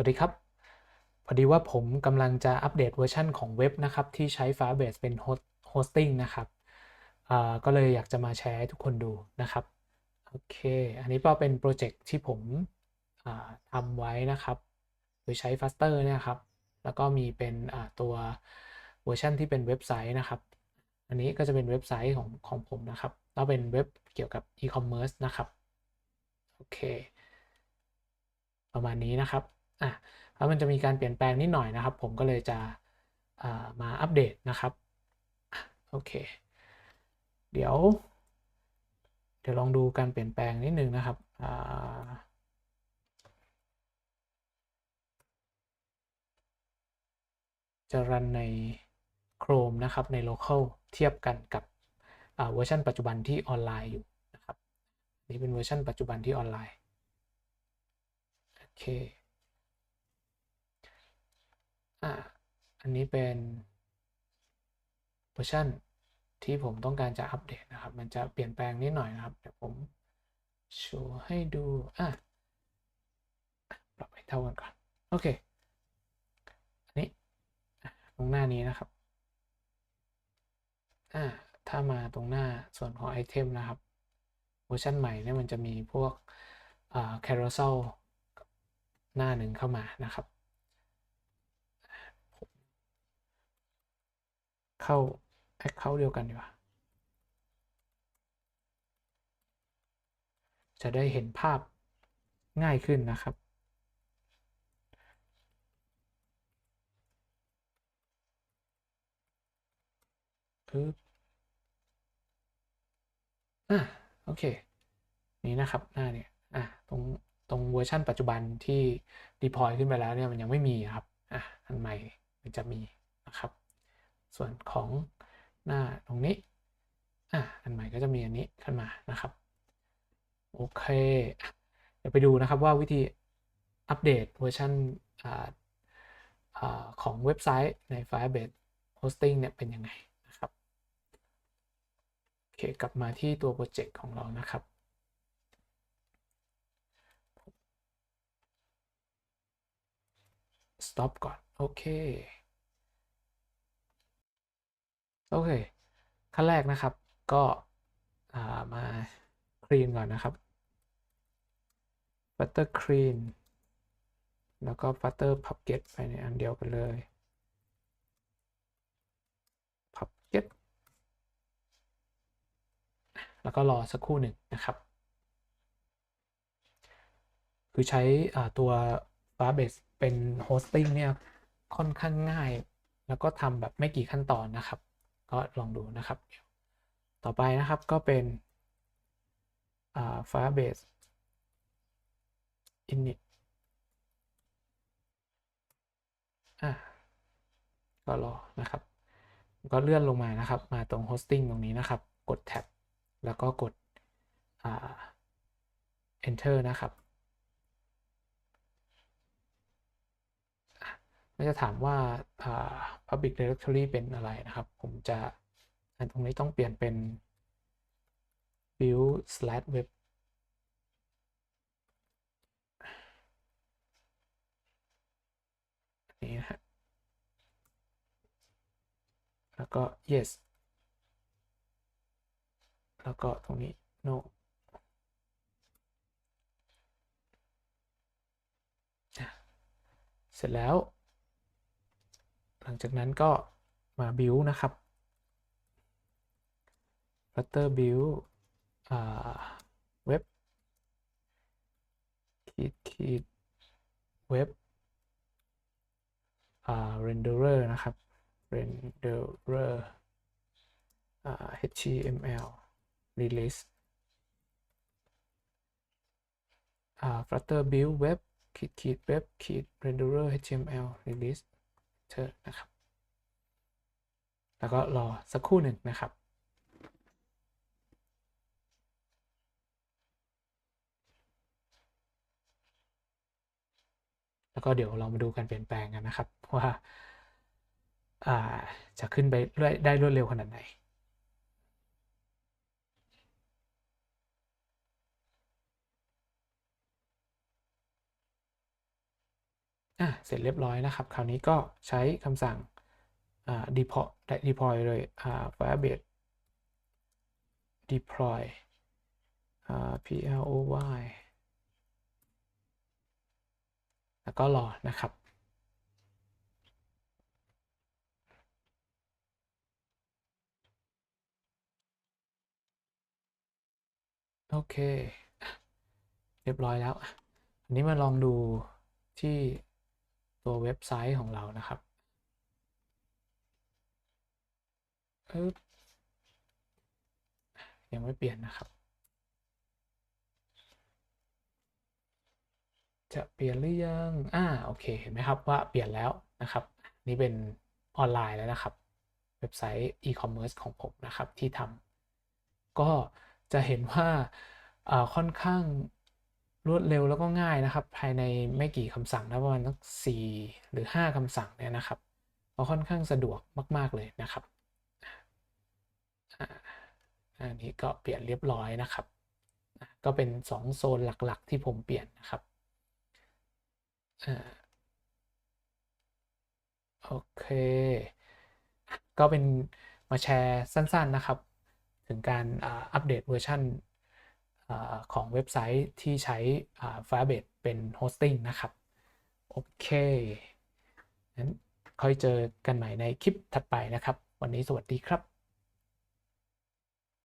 สวัสดีครับ พอดีว่าผมกำลังจะอัปเดตเวอร์ชันของเว็บนะครับ ที่ใช้ Firebase เป็นโฮสติ้งนะครับก็เลยอยากจะมาแชร์ให้ทุกคนดูนะครับ โอเค อันนี้ก็เป็นโปรเจกต์ที่ผมทำไว้นะครับ โดยใช้ Faster เนี่ยครับ แล้วก็มีเป็นตัวเวอร์ชันที่เป็นเว็บไซต์นะครับ อันนี้ก็จะเป็นเว็บไซต์ของของผมนะครับ แล้วเป็นเว็บเกี่ยวกับ e-commerce นะครับ โอเค ประมาณนี้นะครับ อะแล้วมันจะมีการเปลี่ยนแปลงนิดหน่อยนะครับ ผมก็เลยจะามาอัปเดตนะครับโอเค เดี๋ยว เดี๋ยวลองดูการเปลี่ยนแปลงนิดนึงนะครับจะรันใน Chrome นะครับ ใน local เทียบกันกับเวอร์ชันปัจจุบันที่ออนไลน์อยู่นะครับ นี่เป็นเวอร์ชันปัจจุบันที่ออนไลน์ โอเค อ่าอันนี้เป็นเวอร์ชันที่ผมต้องการจะอัปเดตนะครับ มันจะเปลี่ยนแปลงนิดหน่อยนะครับ เดี๋ยวผมโชว์ให้ดู อะปรับให้เท่ากันก่อน โอเค อันนี้ตรงหน้านี้นะครับ อ่า ถ้ามาตรงหน้าส่วนของไอเทมนะครับ เวอร์ชันใหม่เนี่ยมันจะมีพวกอ่า carousel หน้าหนึ่งเข้ามานะครับ เข้า Account เดียวกันดีกว่า จะได้เห็นภาพง่ายขึ้นนะครับ ปึ๊บอะโอเค นี่นะครับหน้าเนี่ยอะตรงตรงเวอร์ชันปัจจุบันที่ deploy ขึ้นไปแล้วเนี่ยมันยังไม่มีครับ อะ อันใหม่มันจะมีนะครับ ส่วนของหน้าตรงนี้อะอันใหม่ก็จะมีอันนี้ขึ้นมานะครับ โอเค เดี๋ยวไปดูนะครับว่าวิธีอัปเดตเวอร์ชันของเว็บไซต์ใน Firebase Hosting เนี่ยเป็นยังไงนะครับโอเคกลับมาที่ตัวโปรเจกต์ของเรานะครับ stop ก่อน โอเค โอเค ขั้นแรกนะครับ ก็ามาคลีนก่อนนะครับ Flutter clean แล้วก็ Flutter Puppet ไปในอันเดียวกันเลย Puppet แล้วก็รอสักครู่หนึ่งนะครับ คือใช้ตัว Firebase เป็น hosting เนี่ยค่อนข้างง่าย แล้วก็ทำแบบไม่กี่ขั้นตอนนะครับ ก็ลองดูนะครับ ต่อไปนะครับก็เป็น Firebase init อะก็รอนะครับ ก็เลื่อนลงมานะครับ มาตรง hosting ตรงนี้นะครับ กด tab แล้วก็กด enter นะครับมันจะถามว่า public directory เป็นอะไรนะครับ ผมจะตรงนี้ต้องเปลี่ยนเป็น build slash web นี้นะฮะแล้วก็ yes แล้วก็ตรงนี้ no เสร็จแล้ว หลังจากนั้นก็มา build นะครับ flutter build เว็บขีดขีดเว็บ renderer นะครับ renderer html release flutter build web ขีดขีด web ขีด renderer html release เธอนะครับ แล้วก็รอสักครู่หนึ่งนะครับแล้วก็เดี๋ยวเรามาดูการเปลี่ยนแปลงกันนะครับ ว่าจะขึ้นไปได้รวดเร็วขนาดไหน อะเสร็จเรียบร้อยนะครับ คราวนี้ก็ใช้คำสั่งอ่า deploy deploy เลยอ่า firebase deploy อ่า ploy แล้วก็รอนะครับโอเค เรียบร้อยแล้ว อันนี้มาลองดูที่ ตัวเว็บไซต์ของเรานะครับยังไม่เปลี่ยนนะครับ จะเปลี่ยนหรือยังอ่าโอเค เห็นไหมครับว่าเปลี่ยนแล้วนะครับ นี่เป็นออนไลน์แล้วนะครับ เว็บไซต์ e-commerce ของผมนะครับที่ทำก็จะเห็นว่าค่อนข้าง รวดเร็วแล้วก็ง่ายนะครับ ภายในไม่กี่คำสั่งนะประมาณสักสี่หรือ 5คำสั่งเนี่ยนะครับก็ค่อนข้างสะดวกมาก ๆ เลยนะครับอันนี้ก็เปลี่ยนเรียบร้อยนะครับ ก็เป็น 2 โซนหลักๆ ที่ผมเปลี่ยนนะครับอโอเค ก็เป็นมาแชร์สั้น ๆ นะครับ ถึงการอัปเดตเวอร์ชันอ่า ของเว็บไซต์ที่ใช้ Firebase เป็นโฮสติ้งนะครับ โอเคงั้นค่อยเจอกันใหม่ในคลิปถัดไปนะครับ วันนี้สวัสดีครับ